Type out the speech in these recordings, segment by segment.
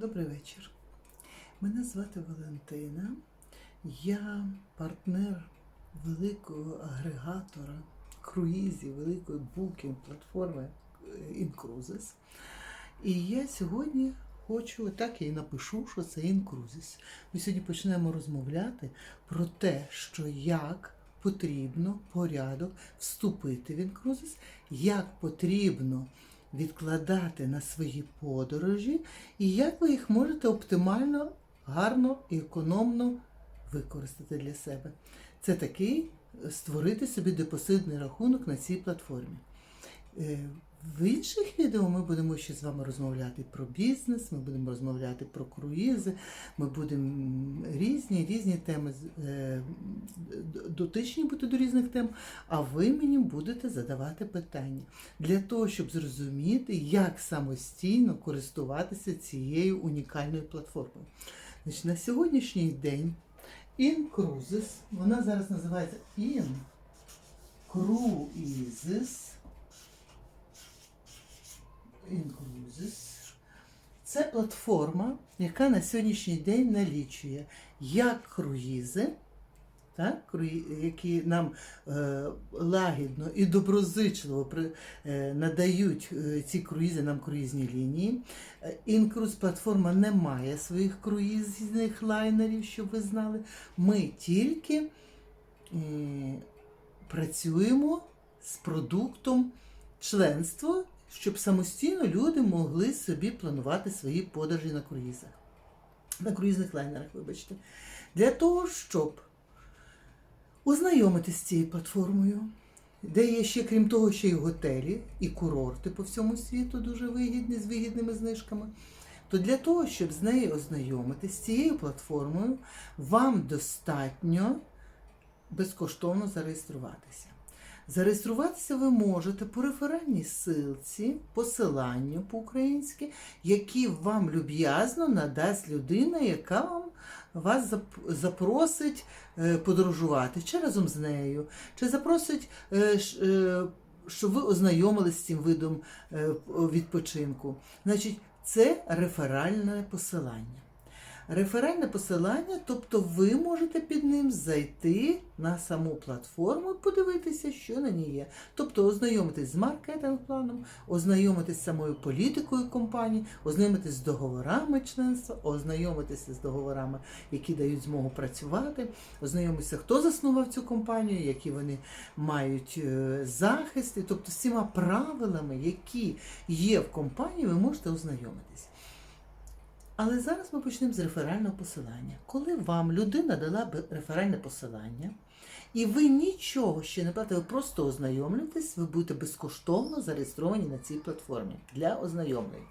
Добрий вечір. Мене звати Валентина. Я партнер великого агрегатора круїзів, великої букінг платформи Incruises. І я сьогодні хочу, так я і напишу, що це Incruises. Ми сьогодні почнемо розмовляти про те, що як потрібно порядок вступити в Incruises, як потрібно відкладати на свої подорожі, і як ви їх можете оптимально, гарно і економно використати для себе. Це такий е, створити собі депозитний рахунок на цій платформі. В інших відео ми будемо ще з вами розмовляти про бізнес, ми будемо розмовляти про круїзи, ми будемо різні різні теми е, дотичні бути до різних тем, а ви мені будете задавати питання для того, щоб зрозуміти, як самостійно користуватися цією унікальною платформою. Значить, на сьогоднішній день InCruises, вона зараз називається InCruises, InCruises. Це платформа, яка на сьогоднішній день налічує як круїзи, так, які нам е, лагідно і доброзичливо при, е, надають е, ці круїзи нам круїзні лінії. Е, Інкруз платформа не має своїх круїзних лайнерів, щоб ви знали. Ми тільки е, працюємо з продуктом членства, щоб самостійно люди могли собі планувати свої подорожі на круїзах. На круїзних лайнерах, вибачте. Для того, щоб ознайомитись з цією платформою, де є ще, крім того, ще й готелі і курорти по всьому світу дуже вигідні з вигідними знижками. То для того, щоб з нею ознайомитись з цією платформою, вам достатньо безкоштовно зареєструватися. Зареєструватися ви можете по реферальній ссылці, посиланню по-українськи, які вам люб'язно надасть людина, яка вам вас запросить е, подорожувати чи разом з нею, чи запросить, е, е, щоб ви ознайомились з цим видом відпочинку. Значить, це реферальне посилання. Реферальне посилання, тобто ви можете під ним зайти на саму платформу і подивитися, що на ній є. Тобто ознайомитись з маркетинг-планом, ознайомитись з самою політикою компанії, ознайомитись з договорами членства, ознайомитися з договорами, які дають змогу працювати, ознайомитися, хто заснував цю компанію, які вони мають е, захист, і тобто з цими правилами, які є в компанії, ви можете ознайомитись. Але зараз ми почнемо з реферального посилання. Коли вам людина дала реферальне посилання, і ви нічого ще не платите, ви просто ознайомлюєтесь, ви будете безкоштовно зареєстровані на цій платформі для ознайомлень.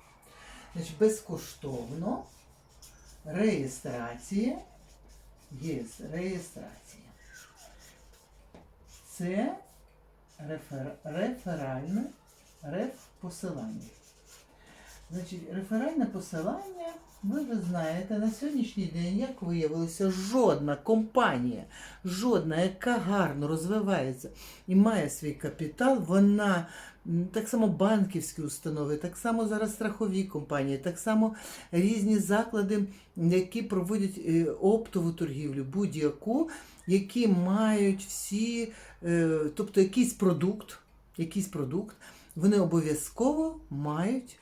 Значить, безкоштовно реєстрація є реєстрація. Це рефер, реферальне реф посилання. Значить, реферальне посилання, ви вже знаєте, на сьогоднішній день, як виявилося, жодна компанія, жодна, яка гарно розвивається і має свій капітал, вона так само банківські установи, так само зараз страхові компанії, так само різні заклади, які проводять е, оптову торгівлю, будь-яку, які мають всі, е, тобто якийсь продукт, якийсь продукт, вони обов'язково мають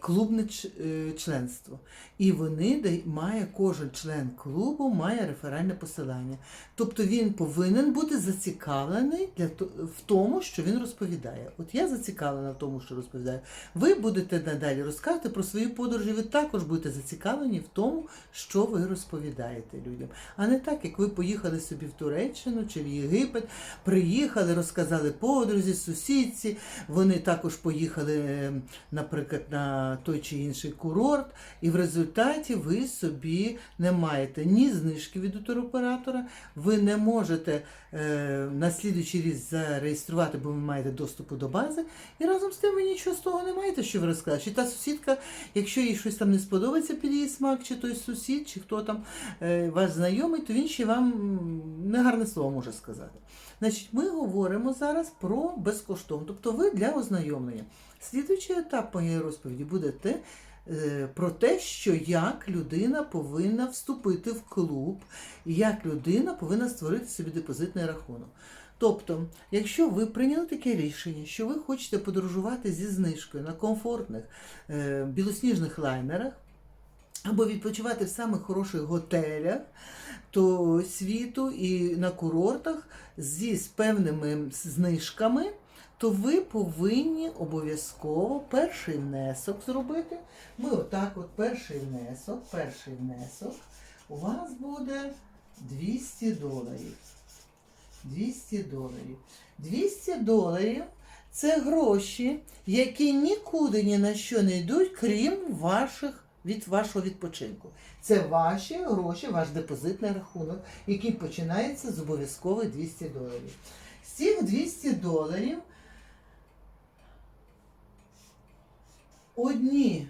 клубне е, членство. І вони має кожен член клубу має реферальне посилання. Тобто він повинен бути зацікавлений для в тому, що він розповідає. От я зацікавлена в тому, що розповідаю. Ви будете надалі розказувати про свої подорожі. Ви також будете зацікавлені в тому, що ви розповідаєте людям. А не так, як ви поїхали собі в Туреччину чи в Єгипет, приїхали, розказали подорожі, сусідці. Вони також поїхали, е, наприклад, на той чи інший курорт, і в результаті ви собі не маєте ні знижки від туроператора, ви не можете е, на слідуючий рік зареєструвати, бо ви маєте доступу до бази, і разом з тим ви нічого з того не маєте, що ви розказати. Чи та сусідка, якщо їй щось там не сподобається під її смак, чи той сусід, чи хто там е, ваш знайомий, то він ще вам негарне слово може сказати. Значить, ми говоримо зараз про безкоштовно, тобто ви для ознайомлення. Слідуючий етап моєї розповіді буде те, е, про те, що як людина повинна вступити в клуб, як людина повинна створити собі депозитний рахунок. Тобто, якщо ви прийняли таке рішення, що ви хочете подорожувати зі знижкою на комфортних е, білосніжних лайнерах, або відпочивати в самих хороших готелях то світу і на курортах зі з певними знижками, то ви повинні обов'язково перший внесок зробити. Ми отак, от перший внесок, перший внесок у вас буде 200 доларів. 200 доларів. 200 доларів це гроші, які нікуди ні на що не йдуть, крім ваших від вашого відпочинку. Це ваші гроші, ваш депозитний рахунок, який починається з обов'язкових 200 доларів. З цих 200 доларів одні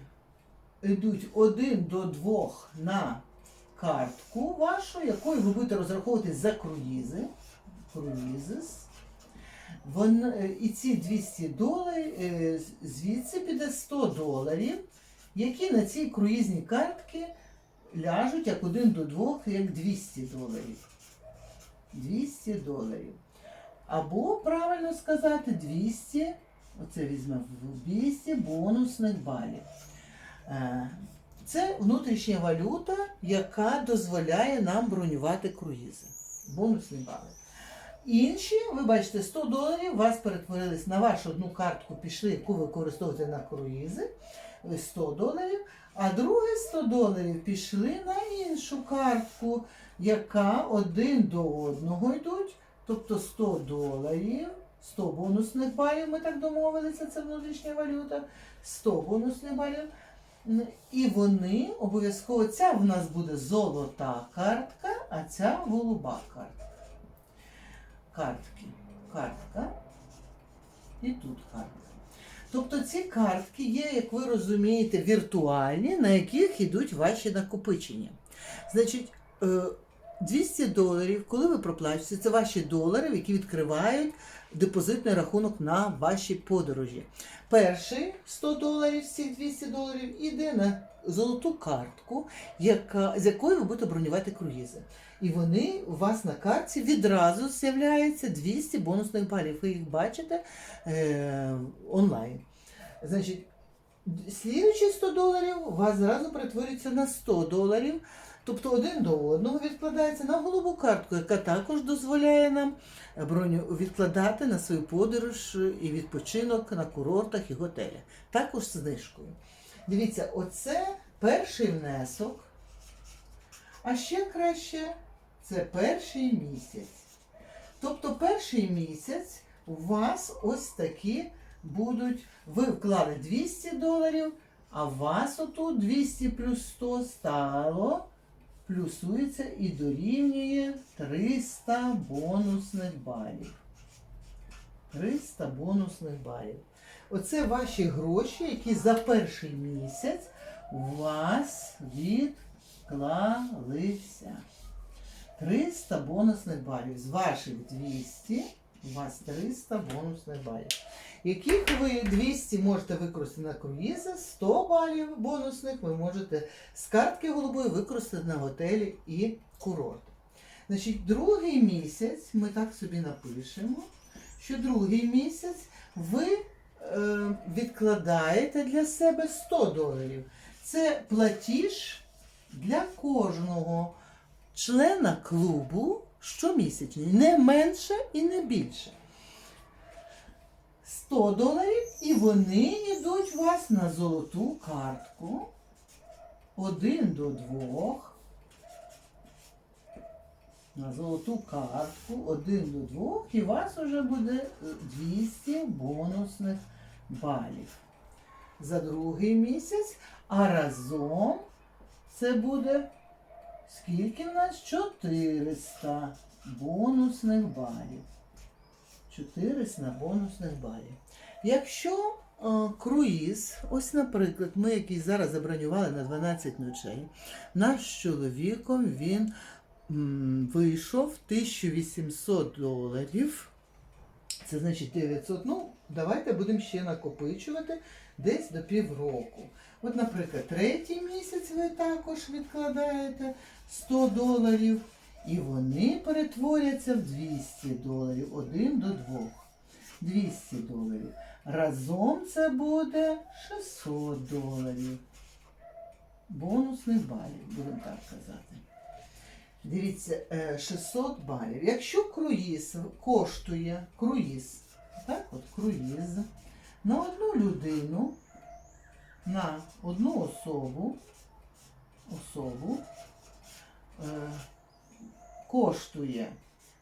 йдуть один до двох на картку вашу, якою ви будете розраховувати за круїзи. Круїзис. Вон, е, і ці 200 доларів, е, звідси піде 100 доларів, які на цій круїзній картки ляжуть як один до двох, як 200 доларів. 200 доларів. Або, правильно сказати, 200, оце візьмемо, 200 бонусних балів. Е, Це внутрішня валюта, яка дозволяє нам бронювати круїзи. Бонусні бали. Інші, ви бачите, 100 доларів вас перетворились на вашу одну картку, пішли, яку ви використовуєте на круїзи. 100 доларів, а друге 100 доларів пішли на іншу картку, яка один до одного йдуть, тобто 100 доларів, 100 бонусних балів, ми так домовилися, це внутрішня валюта, 100 бонусних балів. І вони обов'язково, ця в нас буде золота картка, а ця голуба картка. Картки. Картка. І тут картка. Тобто ці картки є, як ви розумієте, віртуальні, на яких йдуть ваші накопичення. Значить, е, 200 доларів, коли ви проплачуєте, це ваші долари, які відкривають депозитний рахунок на ваші подорожі. Перший 100 доларів з цих 200 доларів іде на золоту картку, яка, з якої ви будете бронювати круїзи. І вони у вас на картці відразу з'являється 200 бонусних балів. Ви їх бачите е, онлайн. Значить, слідуючі 100 доларів у вас зразу перетворюється на 100 доларів. Тобто один до одного відкладається на голубу картку, яка також дозволяє нам броню відкладати на свою подорож і відпочинок на курортах і готелях. Також з знижкою. Дивіться, оце перший внесок. А ще краще це перший місяць. Тобто перший місяць у вас ось такі будуть. Ви вклали 200 доларів, а у вас отут 200 плюс 100 стало, плюсується і дорівнює 300 бонусних балів. 300 бонусних балів. Оце ваші гроші, які за перший місяць у вас відклалися. 300 бонусних балів. З ваших 200 у вас 300 бонусних балів. Яких ви 200 можете використати на круїзи, 100 балів бонусних ви можете з картки голубої використати на готелі і курорт. Значить, другий місяць, ми так собі напишемо, що другий місяць ви е, відкладаєте для себе 100 доларів. Це платіж для кожного члена клубу щомісячний, не менше і не більше. 100 доларів, і вони йдуть у вас на золоту картку. Один до двох. На золоту картку, один до двох, і у вас вже буде е, 200 бонусних балів за другий місяць, а разом це буде скільки в нас? 400 бонусних балів. 400 бонусних балів. Якщо е, круїз, ось, наприклад, ми, який зараз забронювали на 12 ночей, наш чоловіком він м, вийшов 1800 доларів. Це значить 900. Ну, давайте будемо ще накопичувати. десь до півроку. От, наприклад, третій місяць ви також відкладаєте 100 доларів, і вони перетворяться в 200 доларів, один до двох. 200 доларів. Разом це буде 600 доларів. Бонусних балів, будемо так казати. Дивіться, е, 600 балів. Якщо круїз коштує круїз, так от круїз, на одну людину, на одну особу, особу е, коштує,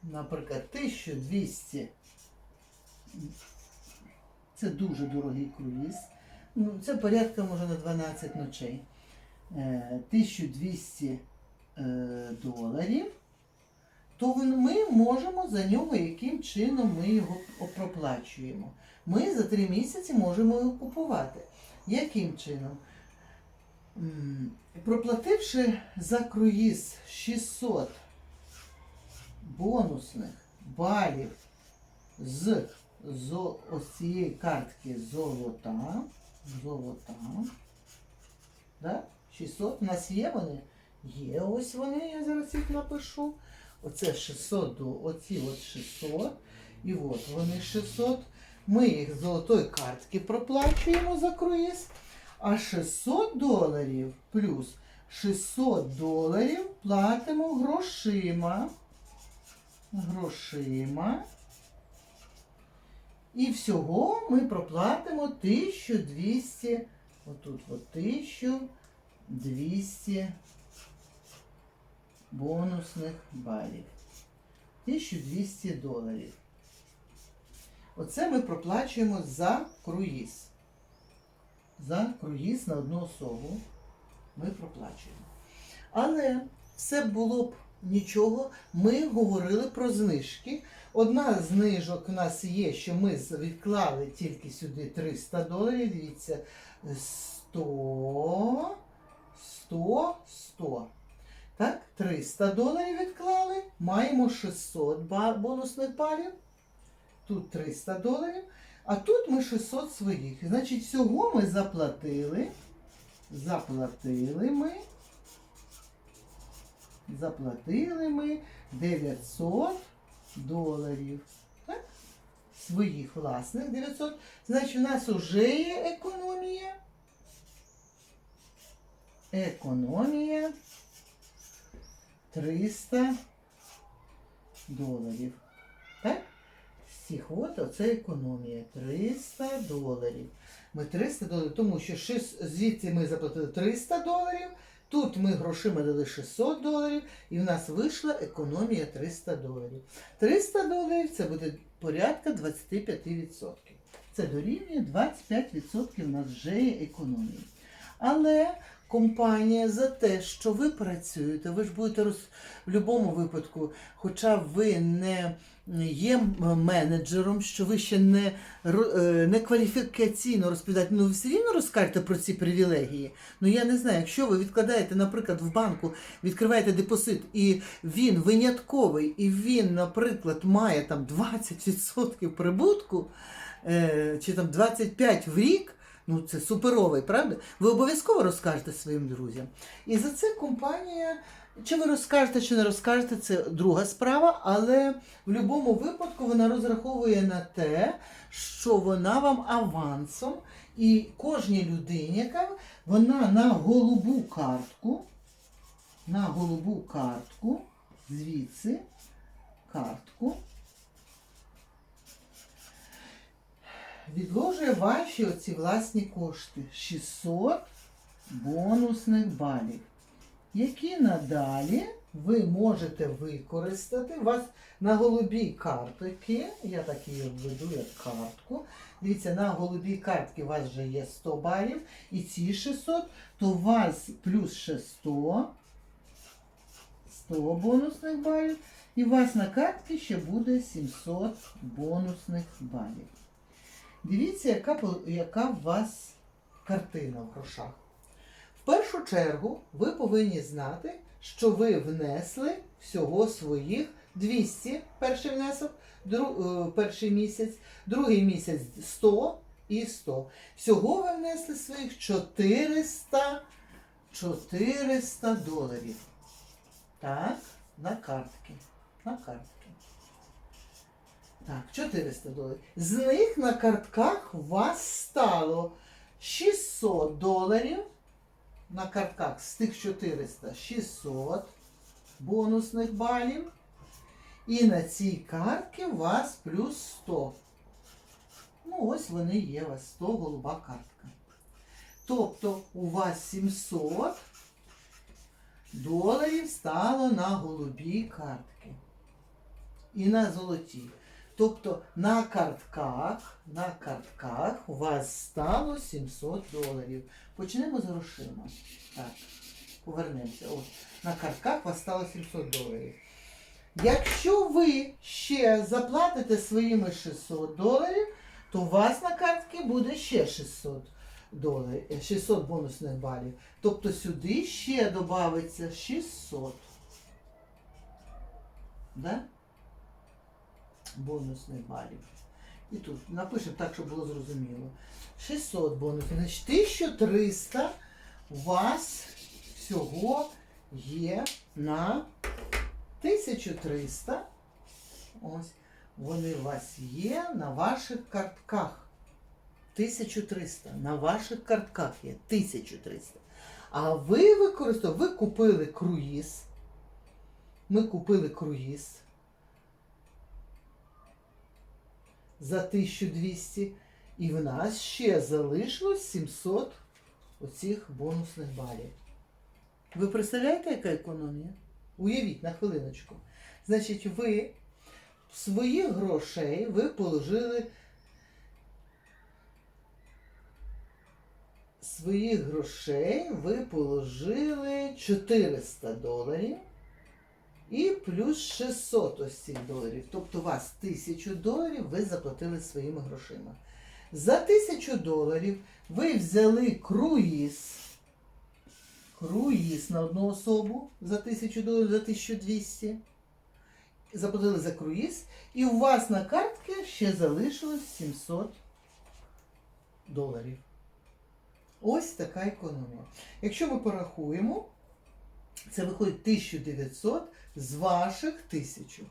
наприклад, 1200. Це дуже дорогий круїз. Ну, це порядка може на 12 ночей. Е, 1200 е, доларів, то ми можемо за нього, яким чином ми його проплачуємо. Ми за три місяці можемо його купувати. Яким чином? Проплативши за круїз 600 бонусних балів з, з ось цієї картки золота, золота, да? 600 у нас є вони? Є ось вони, я зараз їх напишу. Оце 600, до- оці от 600. І от вони 600. Ми їх з золотої картки проплачуємо за круїз. А 600 доларів плюс 600 доларів платимо грошима. Грошима. І всього ми проплатимо 1200. Отут от 1200 бонусних балів. 1200 доларів. Оце ми проплачуємо за круїз. За круїз на одну особу ми проплачуємо. Але все було б нічого. Ми говорили про знижки. Одна з знижок у нас є, що ми відклали тільки сюди 300 доларів. Дивіться, 100, 100, 100. Так, 300 доларів відклали. Маємо 600 ба- бонусних балів. Тут 300 доларів. А тут ми 600 своїх. Значить, всього ми заплатили. Заплатили ми. Заплатили ми 900 доларів. Так? Своїх власних 900. Значить, у нас вже є економія. Економія 300 доларів. Так? Цих от оце економія. 300 доларів. Ми 300 доларів, тому що шіс- звідси ми заплатили 300 доларів, тут ми грошима дали 600 доларів, і в нас вийшла економія 300 доларів. 300 доларів це буде порядка 25%. Це дорівнює 25% у нас вже є економії. Але компанія за те, що ви працюєте, ви ж будете роз... в будь-якому випадку, хоча ви не є менеджером, що ви ще не, е, не кваліфікаційно розповідаєте, ну ви все рівно розкажете про ці привілегії. Ну я не знаю, якщо ви відкладаєте, наприклад, в банку, відкриваєте депозит, і він винятковий, і він, наприклад, має там 20% прибутку, е, чи там 25 в рік. Ну, це суперовий, правда? Ви обов'язково розкажете своїм друзям. І за це компанія, чи ви розкажете, чи не розкажете, це друга справа, але в будь-якому випадку вона розраховує на те, що вона вам авансом, і кожній людині, яка вона на голубу картку, на голубу картку, звідси картку, відложує ваші оці власні кошти. 600 бонусних балів, які надалі ви можете використати. У вас на голубій картки, я так її введу як картку. Дивіться, на голубій картці у вас вже є 100 балів, і ці 600, то у вас плюс ще 100, 100 бонусних балів, і у вас на картці ще буде 700 бонусних балів. Дивіться, яка, яка у вас картина в грошах. Першу чергу ви повинні знати, що ви внесли всього своїх 200 перший внесок, дру, е, перший місяць, другий місяць 100, і 100. Всього ви внесли своїх 400, 400 доларів. Так, на картки. На картки. Так, 400 доларів. З них на картках у вас стало 600 доларів. На картках з тих 400 600 бонусних балів. І на цій картці у вас плюс 100. Ну, ось вони є, у вас 100 голуба картка. Тобто у вас 700 доларів стало на голубій картки. І на золотій. Тобто на картках, на картках у вас стало 700 доларів. Почнемо з грошима. Так, повернемося. Ось. На картках у вас стало 700 доларів. Якщо ви ще заплатите своїми 600 доларів, то у вас на картці буде ще 600 доларів, е, 600 бонусних балів. Тобто сюди ще додається 600. Да? Бонусних балів. І тут напишемо так, щоб було зрозуміло. 600 бонусів. Значить 1300 у вас всього є на 1300. Ось. Вони у вас є на ваших картках. 1300. На ваших картках є 1300. А ви використовуєте, ви купили круїз. Ми купили круїз за 1200. І в нас ще залишилось 700 оцих бонусних балів. Ви представляєте, яка економія? Уявіть на хвилиночку. Значить, ви своїх грошей ви положили своїх грошей ви положили 400 доларів і плюс 600 ось цих доларів. Тобто у вас 1000 доларів ви заплатили своїми грошима. За 1000 доларів ви взяли круїз. Круїз на одну особу за 1000 доларів, за 1200. Заплатили за круїз. І у вас на картці ще залишилось 700 доларів. Ось така економія. Якщо ми порахуємо, це виходить 1900 з ваших 1000.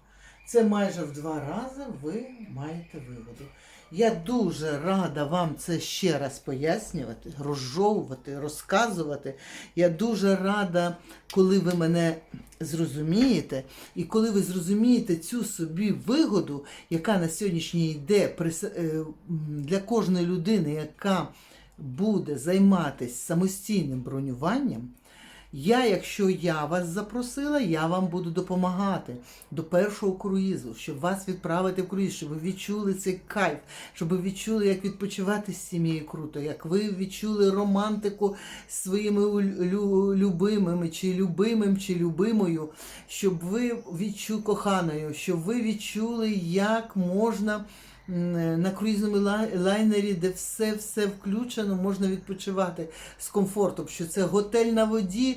Це майже в два рази ви маєте вигоду. Я дуже рада вам це ще раз пояснювати, розжовувати, розказувати. Я дуже рада, коли ви мене зрозумієте, і коли ви зрозумієте цю собі вигоду, яка на сьогоднішній йде для кожної людини, яка буде займатися самостійним бронюванням. Я, якщо я вас запросила, я вам буду допомагати до першого круїзу, щоб вас відправити в круїз, щоб ви відчули цей кайф, щоб ви відчули, як відпочивати з сім'єю круто, як ви відчули романтику з своїми лю- любимими, чи любимим, чи любимою, щоб ви відчули коханою, щоб ви відчули, як можна на круїзному лай- лайнері, де все все включено, можна відпочивати з комфортом, що це готель на воді,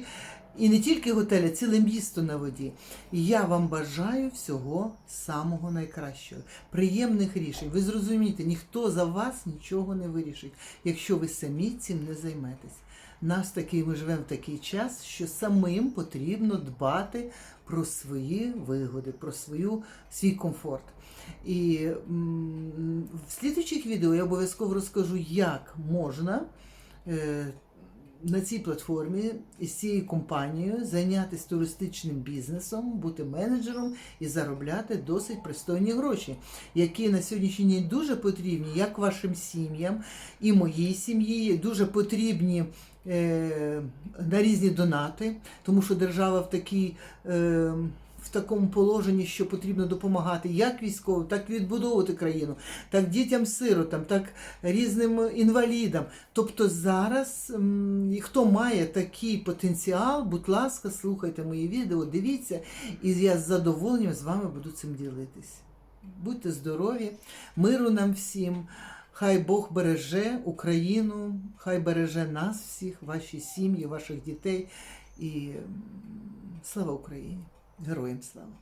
і не тільки готель, а ціле місто на воді. Я вам бажаю всього самого найкращого, приємних рішень. Ви зрозумієте, ніхто за вас нічого не вирішить, якщо ви самі цим не займетесь. Нас такий, ми живемо в такий час, що самим потрібно дбати про свої вигоди, про свою, свій комфорт. І в слідуючих відео я обов'язково розкажу, як можна е, на цій платформі з цією компанією зайнятися туристичним бізнесом, бути менеджером і заробляти досить пристойні гроші, які на сьогоднішній день дуже потрібні як вашим сім'ям і моїй сім'ї, дуже потрібні. е, На різні донати, тому що держава в такій е, в такому положенні, що потрібно допомагати як військовим, так і відбудовувати країну, так дітям-сиротам, так різним інвалідам. Тобто зараз хто має такий потенціал, будь ласка, слухайте мої відео, дивіться, і я з задоволенням з вами буду цим ділитись. Будьте здорові, миру нам всім. Хай Бог береже Україну, хай береже нас всіх, ваші сім'ї, ваших дітей. І слава Україні! Героям слава!